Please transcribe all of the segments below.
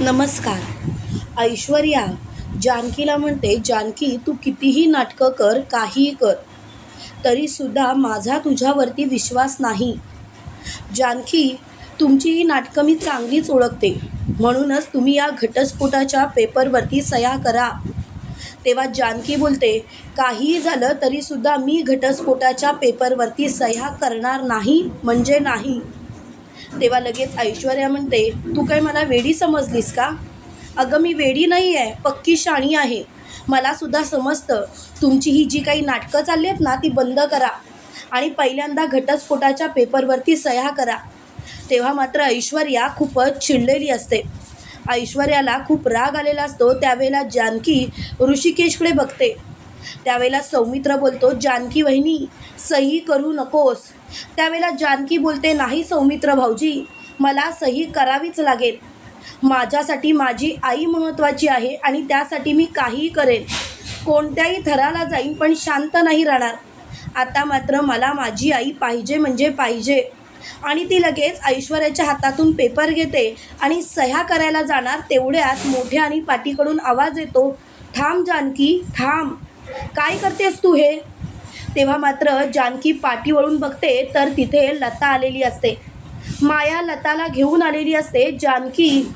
नमस्कार. ऐश्वर्या जानकीला म्हणते जानकी तू कितीही नाटकं कर काहीही कर. तरीसुद्धा माझा तुझ्यावरती विश्वास नाही. जानकी तुमची ही नाटकं मी चांगलीच ओळखते. म्हणूनच तुम्ही या घटस्फोटाच्या पेपरवरती सह्या करा. तेव्हा जानकी बोलते काहीही झालं तरीसुद्धा मी घटस्फोटाच्या पेपरवरती सह्या करणार नाही म्हणजे नाही. तेव्हा लगेच ऐश्वर्या म्हणते तू काय मला वेडी समजलीस का? अगं मी वेडी नाही आहे पक्की शाणी आहे. मला सुद्धा समजतं. तुमची ही जी काही नाटकं चालली आहेत ना ती बंद करा आणि पहिल्यांदा घटस्फोटाच्या पेपरवरती सह्या करा. तेव्हा मात्र ऐश्वर्या खूपच चिडलेली असते. ऐश्वर्याला खूप राग आलेला असतो त्यावेळेला जानकी ऋषिकेशकडे बघते. त्यावेळेला सौमित्र बोलतो जानकी वहिनी सही करू नकोस. त्यावेळेला जानकी बोलते नाही सौमित्र भाऊजी मला सही करावीच लागेल. माझ्यासाठी माझी आई महत्त्वाची आहे आणि त्यासाठी मी काहीही करेन. कोणत्याही थराला जाईन पण शांत नाही राहणार. आता मात्र मला माझी आई पाहिजे म्हणजे पाहिजे. आणि ती लगेच ऐश्वर्याच्या हातातून पेपर घेते आणि सह्या करायला जाणार तेवढ्यात मोठ्या आणि पाठीकडून आवाज येतो थांब जानकी थांब. काय करतेस तू हे? तेव्हा मात्र जानकी पाठी वळून बघते तर तिथे लता आलेली असते. माया लताला घेऊन आलेली असते जानकी.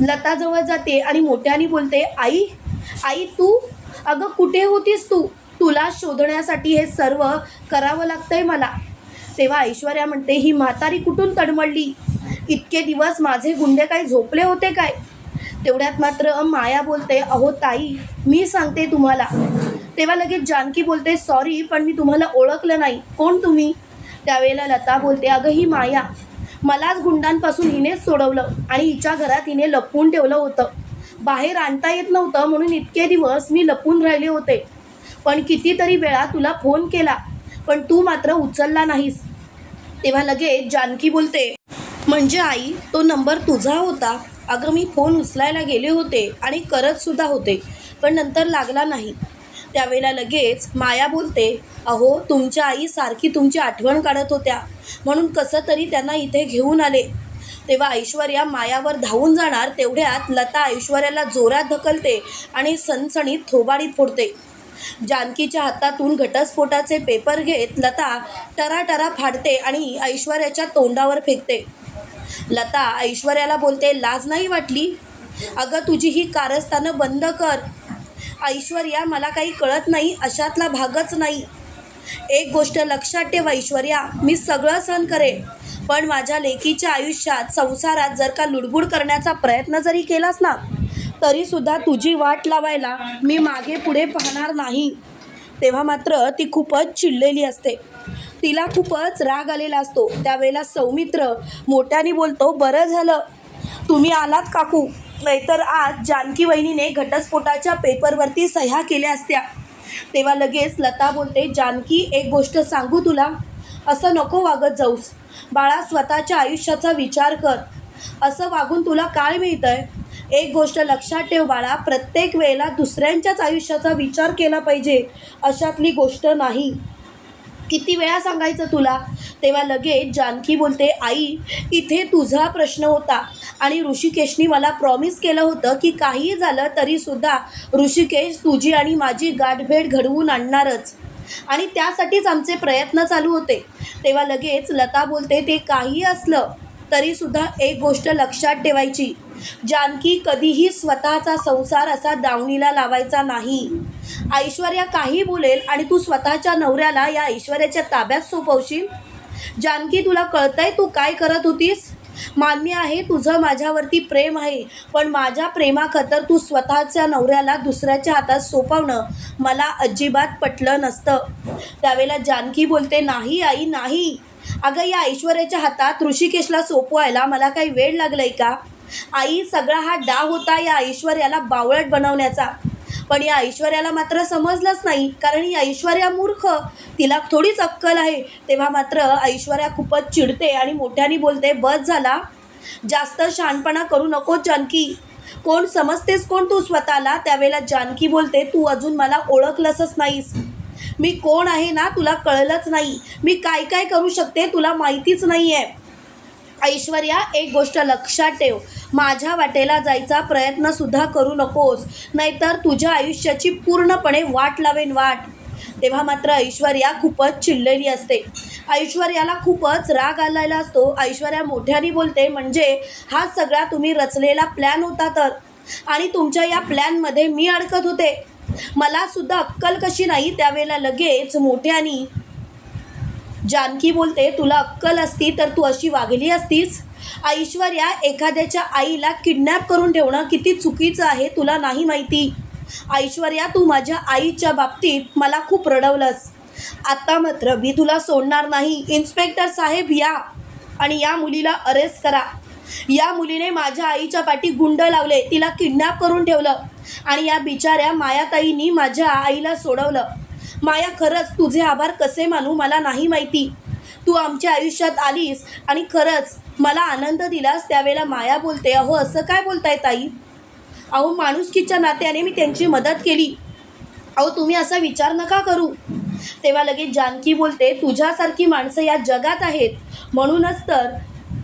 लताजवळ जाते आणि मोठ्याने बोलते आई आई तू? अगं कुठे होतीस तू? तुला शोधण्यासाठी हे सर्व करावं लागतंय मला. तेव्हा ऐश्वर्या म्हणते ही म्हातारी कुठून तडमडली? इतके दिवस माझे गुंडे काय झोपले होते काय? तेवढ्यात मात्र माया बोलते अहो ताई मी सांगते तुम्हाला. तेव्हा लगेच जानकी बोलते सॉरी पण मी तुम्हाला ओळखलं नाही. कोण तुम्ही? त्यावेळेला लता बोलते अगं ही माया. मलाच गुंडांपासून हिनेच सोडवलं आणि हिच्या घरात हिने लपवून ठेवलं होतं. बाहेर आणता येत नव्हतं म्हणून इतके दिवस मी लपून राहिले होते. पण कितीतरी वेळा तुला फोन केला पण तू मात्र उचलला नाहीस. तेव्हा लगेच जानकी बोलते म्हणजे आई तो नंबर तुझा होता? अगं मी फोन उचलायला गेले होते आणि करतसुद्धा होते पण नंतर लागला नाही. त्यावेळेला लगेच माया बोलते अहो तुमच्या आई सारखी तुमची आठवण काढत होत्या म्हणून कसं तरी त्यांना इथे घेऊन आले. तेव्हा ऐश्वर्या मायावर धावून जाणार तेवढ्यात लता ऐश्वर्याला जोरात ढकलते आणि सणसणीत थोबाडीत फोडते. जानकीच्या हातातून घटस्फोटाचे पेपर घेत लता टराटरा फाडते आणि ऐश्वर्याच्या तोंडावर फेकते. लता ऐश्वर्याला बोलते लाज नाही वाटली? अगं तुझी ही कारस्थानं बंद कर. ऐश्वर्या मला काही कळत नाही अशातला भागच नाही. एक गोष्ट लक्षात ठेव ऐश्वर्या मी सगळं सहन करेन. पण माझ्या लेकीच्या आयुष्यात संसारात जर का लुडबुड करण्याचा प्रयत्न जरी केलास ना तरीसुद्धा तुझी वाट लावायला मी मागे पुढे पाहणार नाही. तेव्हा मात्र ती खूपच चिडलेली असते. तिला खूपच राग आलेला असतो. त्यावेळेला सौमित्र मोठ्याने बोलतो बरं झालं. तुम्ही आलात काकू. नाहीतर आज जानकी वहिनीने घटस्फोटाच्या पेपरवरती सह्या केल्या असत्या. तेव्हा लगेच लता बोलते जानकी एक गोष्ट सांगू तुला. असं नको वागत जाऊस. बाळा स्वतःच्या आयुष्याचा विचार कर. असं वागून तुला काय मिळतंय? एक गोष्ट लक्षात ठेव बाळा. प्रत्येक वेळेला दुसऱ्यांच्याच आयुष्याचा विचार केला पाहिजे. अशातली गोष्ट नाही. किती वेळा सांगायचं तुला? तेव्हा लगेच जानकी बोलते आई इथे तुझा प्रश्न होता आणि ऋषिकेशनी मला प्रॉमिस केलं होतं की काहीही झालं तरीसुद्धा ऋषिकेश तुझी आणि माझी गाठभेट घडवून आणणारच. आणि त्यासाठीच आमचे प्रयत्न चालू होते. तेव्हा लगेच लता बोलते ते काही असलं तरीसुद्धा एक गोष्ट लक्षात ठेवायची. जानकी कधीही स्वतःचा संसार असा दावणीला लावायचा नाही. ऐश्वर्या काही बोलेल आणि तू स्वतःच्या नवऱ्याला या ऐश्वर्याच्या ताब्यात सोपवशील? जानकी तुला कळतंय तू काय करत होतीस? मान्य आहे तुझं माझ्यावरती प्रेम आहे पण माझ्या प्रेमाखतर तू स्वतःच्या नवऱ्याला दुसऱ्याच्या हातात सोपवणं मला अजिबात पटलं नसतं. त्यावेळेला जानकी बोलते नाही आई नाही. अगं या ऐश्वर्याच्या हातात ऋषिकेशला सोपवायला मला काही वेळ लागलाय का? आई सगळा हा डाव होता या ऐश्वर्याला बावळट बनवण्याचा. पण या ऐश्वर्याला मात्र समजलंच नाही कारण ही ऐश्वर्या मूर्ख. तिला थोडीच अक्कल आहे. तेव्हा मात्र ऐश्वर्या खूपच चिडते आणि मोठ्याने बोलते बस झाला. जास्त शहाणपणा करू नको जानकी. कोण समजतेस कोण तू स्वतःला? त्यावेळेला जानकी बोलते तू अजून मला ओळखलंसच नाहीस. मी कोण आहे ना तुला कळलंच नाही. मी काय काय करू शकते तुला माहितीच नाही आहे ऐश्वर्या एक गोष्ट लक्षात ठेव. माझ्या वाटेला जायचा प्रयत्न सुद्धा करू नकोस. नाहीतर तुझ्या आयुष्याची पूर्णपणे वाट लावेन वाट. तेव्हा मात्र ऐश्वर्या खूपच चिडलेली असते. ऐश्वर्याला खूपच राग आलेला असतो. ऐश्वर्या मोठ्याने बोलते म्हणजे हा सगळा तुम्ही रचलेला प्लॅन होता तर? आणि तुमच्या या प्लॅनमध्ये मी अडकत होते. मला सुद्धा अक्कल कशी नाही त्यावेळेला लगेच मोठ्यानी जानकी बोलते तुला अक्कल असती तर तू अशी वागली असतीस. ऐश्वर्या एखाद्याच्या आईला किडनॅप करून ठेवणं किती चुकीचं आहे तुला नाही माहिती. ऐश्वर्या तू माझ्या आईच्या बाबतीत मला खूप रडवलंस. आत्ता मात्र मी तुला सोडणार नाही. इन्स्पेक्टर साहेब या. आणि या मुलीला अरेस्ट करा. या मुलीने माझ्या आईच्या पाठी गुंड लावले तिला किडनॅप करून ठेवलं. आणि या बिचाऱ्या मायाताईंनी माझ्या आईला सोडवलं. माया खरंच तुझे आभार कसे मानू मला नाही माहिती. तू आमच्या आयुष्यात आलीस आणि खरंच मला आनंद दिलास त्यावेळेला माया बोलते अहो असं काय बोलताय ताई? अहो माणुसकीच्या नात्याने मी त्यांची मदत केली. अहो तुम्ही असा विचार नका करू. तेव्हा लगेच जानकी बोलते तुझ्यासारखी माणसं या जगात आहेत. म्हणूनच तर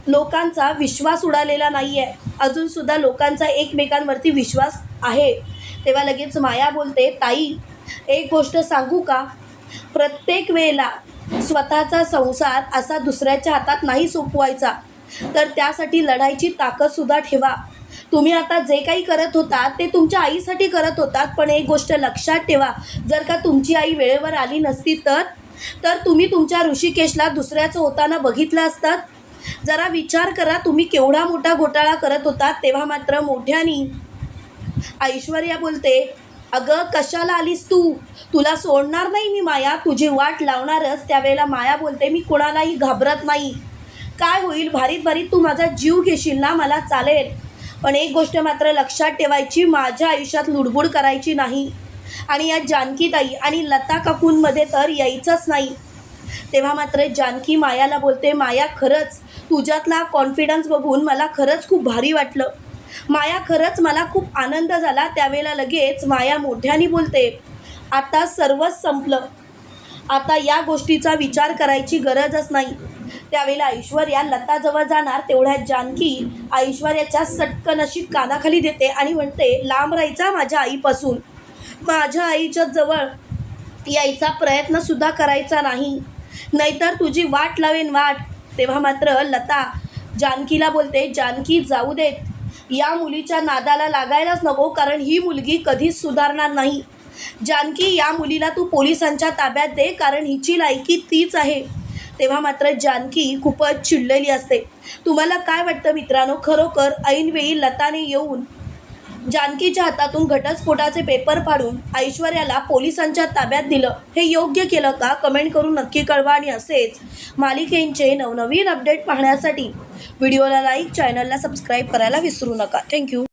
लोकांचा विश्वास उडालेला नाही आहे अजूनसुद्धा लोकांचा एकमेकांवरती विश्वास आहे. तेव्हा लगेच माया बोलते ताई एक गोष्ट सांगू का? प्रत्येक वेळेला स्वतःचा संसार असा दुसऱ्याच्या हातात नाही सोपवायचा. तर त्यासाठी लढायची ताकदसुद्धा ठेवा. तुम्ही आता जे काही करत होतात ते तुमच्या आईसाठी करत होतात पण एक गोष्ट लक्षात ठेवा. जर का तुमची आई वेळेवर आली नसती तर तर तुम्ही तुमच्या ऋषिकेशला दुसऱ्याचं होताना बघितलं असतात जरा विचार करा तुम्ही केवढा मोठा घोटाळा करत होतात तेव्हा मात्र मोठ्यानी ऐश्वर्या बोलते अगं कशाला आलीस तू? तुला सोडणार नाही मी माया. तुझी वाट लावणारच. त्यावेळेला माया बोलते मी कुणालाही घाबरत नाही. काय होईल? भारीत भारीत तू माझा जीव घेशील ना? मला चालेल. पण एक गोष्ट मात्र लक्षात ठेवायची माझ्या आयुष्यात लुडबुड करायची नाही. आणि या जानकीताई आणि लता काकूंमध्ये तर यायचंच नाही. तेव्हा मात्र जानकी मायाला बोलते माया खरंच तुझ्यातला कॉन्फिडन्स बघून मला खरंच खूप भारी वाटलं. माया खरंच मला खूप आनंद झाला त्यावेळेला लगेच माया मोठ्याने बोलते आता सर्वच संपलं. आता या गोष्टीचा विचार करायची गरजच नाही. त्यावेळेला ऐश्वर्या लताजवळ जाणार तेवढ्या जानकी ऐश्वर्याच्या सटकन अशी कानाखाली देते आणि म्हणते लांब राहायचा माझ्या आईपासून. माझ्या आईच्या जवळ यायचा प्रयत्नसुद्धा करायचा नाही. नाहीतर तुझी वाट लावेन वाट. तेव्हा मात्र लता जानकीला बोलते जानकी जाऊ देत. या मुलीच्या नादाला लागायलाच नको कारण ही मुलगी कधीच सुधारणार नाही. जानकी या मुलीला तू पोलिसांच्या ताब्यात दे कारण हिची लायकी तीच आहे. तेव्हा मात्र जानकी खूपच चिडलेली असते. तुम्हाला काय वाटतं मित्रांनो? खरोखर ऐनवेळी लताने येऊन जानकीच्या हातातून घटस्फोटाचे पेपर फाडून ऐश्वर्याला पोलिसांच्या ताब्यात दिलं. हे योग्य केलं का? कमेंट करून नक्की कळवा आणि असेच मालिकेंचे नवनवीन अपडेट पाहण्यासाठी व्हिडिओला लाईक चॅनलला सबस्क्राईब करायला विसरू नका. थँक्यू.